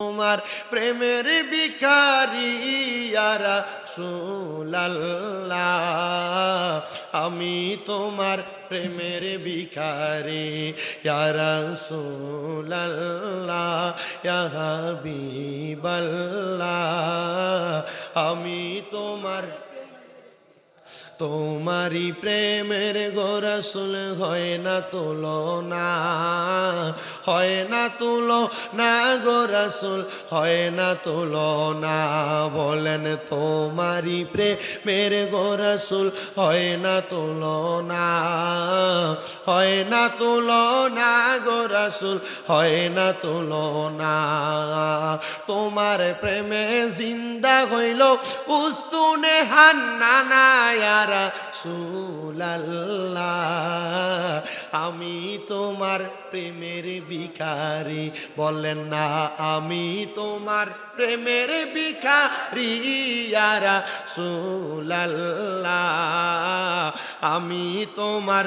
তোমার প্রেমের বিকারি ইয়ারা সুলাল্লাহ আমি তোমার প্রেমের বিকারি ইয়ারা সুলাল্লাহ হাবিবাল্লাহ। আমি তোমার তোমারি প্রেমের গোরসুল হয় না তুলো না হয় না তুলো না গোরসুল হয় না তুলো না বলেন তোমারি প্রেমের গোরসুল হয় না তুলো না, হয় না তুলো না গোরসুল হয় না তুলো না। তোমার প্রেমে জিন্দা হইল উস্তুনে হান্না না ইয়ারা সুলাল্লাহ আমি তোমার প্রেমের ভিখারি। বলেন না আমি তোমার প্রেমের ভিখারি ইয়ারা সুলাল্লা আমি তোমার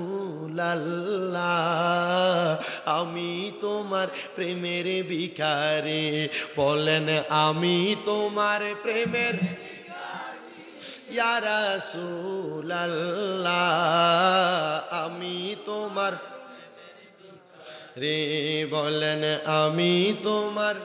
সুলাল্লাহ আমি তোমার প্রেমের ভিখারি। বলেন, আমি তোমার প্রেমের আমি তোমার রে, বলেন, আমি তোমার